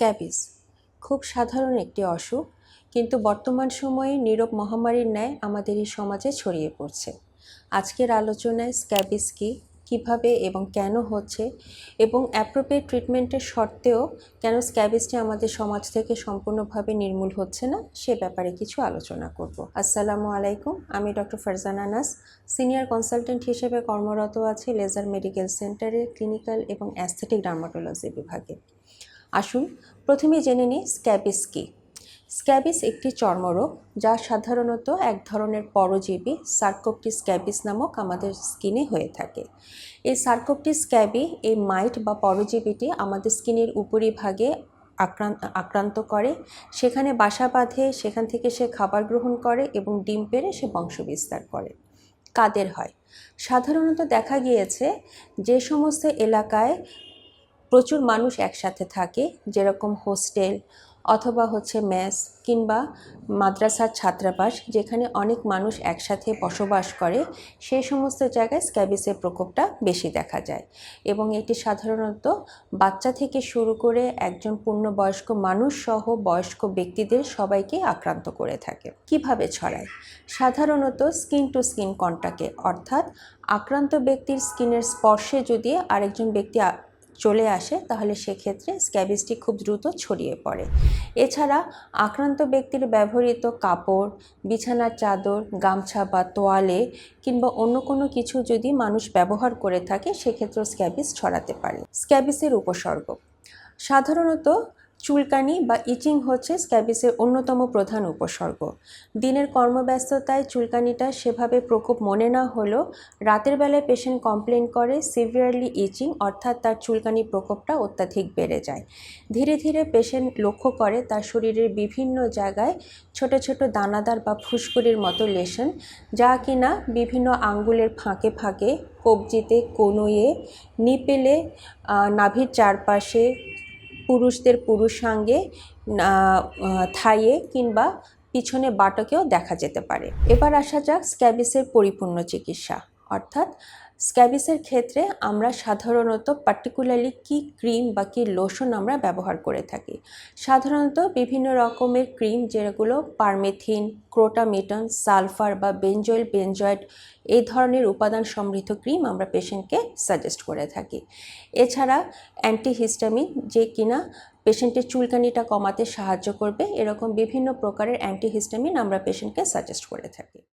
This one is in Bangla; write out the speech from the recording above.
স্ক্যাবিস খুব সাধারণ একটি অসুখ, কিন্তু বর্তমান সময়ে নীরব মহামারীর ন্যায় আমাদের এই সমাজে ছড়িয়ে পড়ছে। আজকের আলোচনায় স্ক্যাবিস কী, কীভাবে এবং কেন হচ্ছে এবং অ্যাপ্রোপ্রিয়েট ট্রিটমেন্টের সত্ত্বেও কেন স্ক্যাবিসটি আমাদের সমাজ থেকে সম্পূর্ণভাবে নির্মূল হচ্ছে না, সে ব্যাপারে কিছু আলোচনা করব। আসসালামু আলাইকুম, আমি ডক্টর ফারজানা নাস, সিনিয়র কনসালটেন্ট হিসেবে কর্মরত আছি লেজার মেডিকেল সেন্টারে ক্লিনিক্যাল এবং অ্যাস্থেটিক ডার্মাটোলজি বিভাগে। আসুন প্রথমে জেনে নিই স্ক্যাবিস কী। স্ক্যাবিস একটি চর্মরোগ যা সাধারণত এক ধরনের পরজীবী সার্কোপটি স্ক্যাবিস নামক আমাদের স্কিনে হয়ে থাকে। এই সার্কোপটি স্ক্যাবি এই মাইট বা পরজীবীটি আমাদের স্কিনের উপরিভাগে আক্রান্ত আক্রান্ত করে। সেখানে বাসা বাঁধে, সেখান থেকে সে খাবার গ্রহণ করে এবং ডিম পেড়ে সে বংশবিস্তার করে। কাদের হয়? সাধারণত দেখা গিয়েছে যে সমস্ত এলাকায় প্রচুর মানুষ একসাথে থাকে, যেরকম হোস্টেল অথবা হচ্ছে মেস কিংবা মাদ্রাসার ছাত্রাবাস, যেখানে অনেক মানুষ একসাথে বসবাস করে সেই সমস্ত জায়গায় স্ক্যাবিসের প্রকোপটা বেশি দেখা যায়। এবং এটি সাধারণত বাচ্চা থেকে শুরু করে একজন পূর্ণবয়স্ক মানুষ সহ বয়স্ক ব্যক্তিদের সবাইকে আক্রান্ত করে থাকে। কীভাবে ছড়ায়? সাধারণত স্কিন টু স্কিন কন্টাক্টে, অর্থাৎ আক্রান্ত ব্যক্তির স্কিনের স্পর্শে যদি আরেকজন ব্যক্তি চলে আসে, তাহলে সেক্ষেত্রে স্ক্যাবিসটি খুব দ্রুত ছড়িয়ে পড়ে। এছাড়া আক্রান্ত ব্যক্তির ব্যবহৃত কাপড়, বিছানার চাদর, গামছা বা তোয়ালে কিংবা অন্য কোনো কিছু যদি মানুষ ব্যবহার করে থাকে, সেক্ষেত্রেও স্ক্যাবিস ছড়াতে পারে। স্ক্যাবিসের উপসর্গ। সাধারণত চুলকানি বা ইচিং হচ্ছে স্ক্যাবিসের অন্যতম প্রধান উপসর্গ। দিনের কর্মব্যস্ততায় চুলকানিটা সেভাবে প্রকোপ মনে না হলেও রাতের বেলায় পেশেন্ট কমপ্লেন করে সিভিয়ারলি ইচিং, অর্থাৎ তার চুলকানি প্রকোপটা অত্যাধিক বেড়ে যায়। ধীরে ধীরে পেশেন্ট লক্ষ্য করে তার শরীরের বিভিন্ন জায়গায় ছোট ছোট দানাদার বা ফুসকুড়ির মতো লেশন, যা কিনা বিভিন্ন আঙ্গুলের ফাঁকে ফাঁকে, কবজিতে কনুয়ে, নিপেলে নাভির চারপাশে পুরুষদের পুরুষাঙ্গে থাইয়ে কিংবা পিছনে বাটকেও দেখা যেতে পারে। এবার আসা যাক স্ক্যাবিসের পরিপূর্ণ চিকিৎসা। অর্থাৎ স্ক্যাবিসের ক্ষেত্রে আমরা সাধারণত পার্টিকুলারলি কি ক্রিম বা কি লোশন আমরা ব্যবহার করে থাকি। সাধারণত বিভিন্ন রকমের ক্রিম যেগুলো পারমেথিন ক্রোটামিটন সালফার বা বেঞ্জয়েল বেঞ্জয়েড এই ধরনের উপাদান সমৃদ্ধ ক্রিম আমরা পেশেন্টকে সাজেস্ট করে থাকি। এছাড়া অ্যান্টিহিস্টামিন যে কিনা পেশেন্টের চুলকানিটা কমাতে সাহায্য করবে, এরকম বিভিন্ন প্রকারের অ্যান্টিহিস্টামিন আমরা পেশেন্টকে সাজেস্ট করে থাকি।